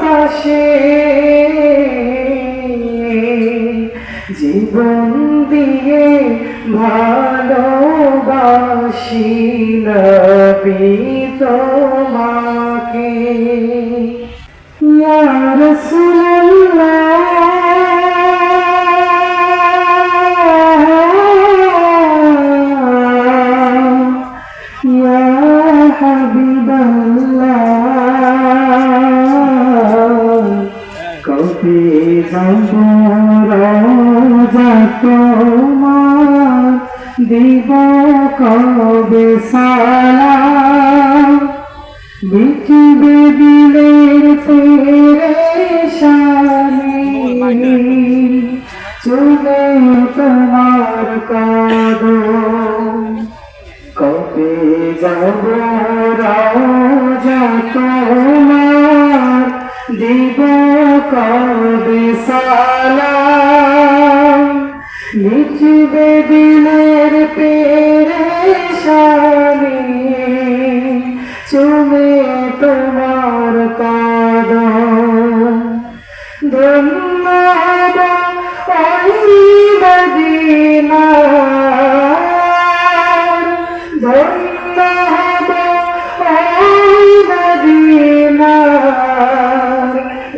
পাশে জীবন দিয়ে ভালোবাসি নবী তোমাকে। ইয়া রাসূলুল্লাহ। কবে যাব দিলের চলে তোমার কদম কবে যাব রাজা তোমার দিব কবে সালাম মিটবে দিলের পেরেশানি। চুমে তোমার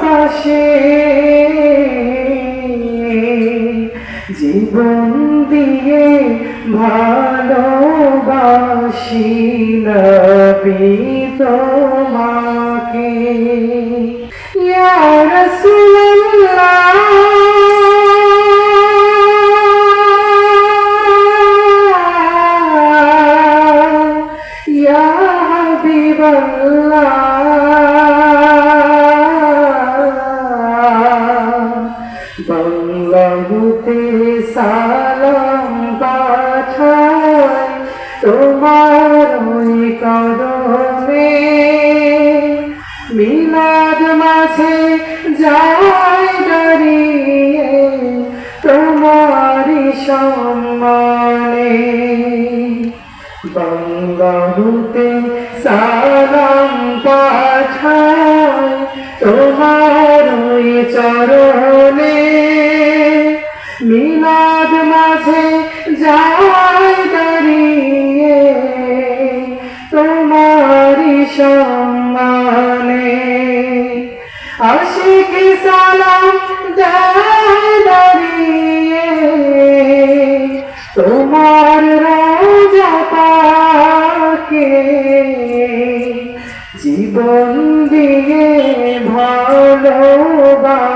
পাশে জীবন দিয়ে ভালোবাসি নবী তোমাকে ইয়া রাসূলুল্লাহ ইয়া হাবিবাল্লাহ সালাম পাঠাই তোমার ওই কদমে মিলাদ মাঝে যাই দাঁড়িয়ে তোমারই সম্মানে। বাংলাতে সালাম পাঠাই তোমার ওই যাই দাঁড়িয়ে তোমারই সম্মানে। আশিক সালাম যায় দাঁড়িয়ে তোমার রাজা পাকে জীবন দিয়ে ভালোবাসি।